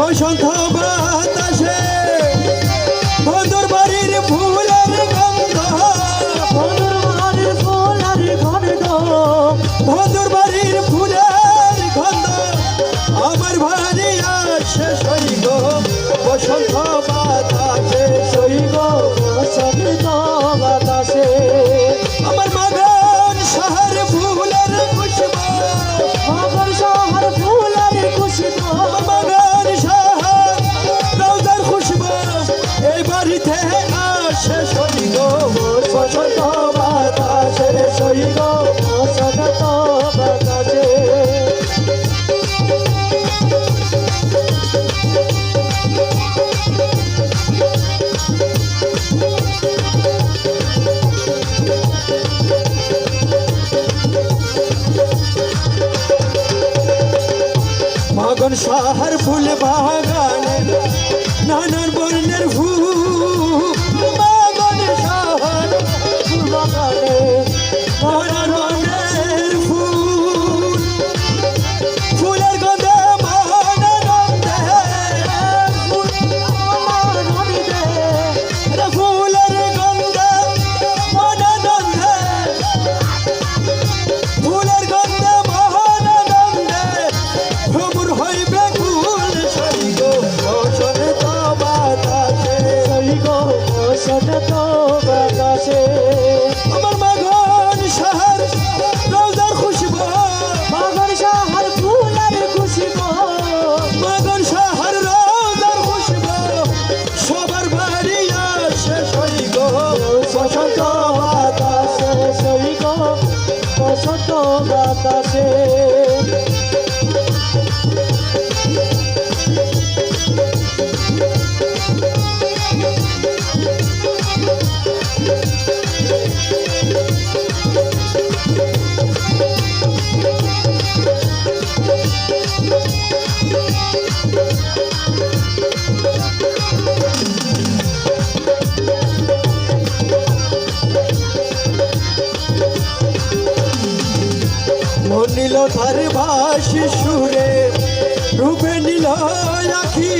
好想逃跑 গগন সহার ফুল ভাই বাতাসে। মনিল তার ভাসি সুরে রূপে নিল রাখি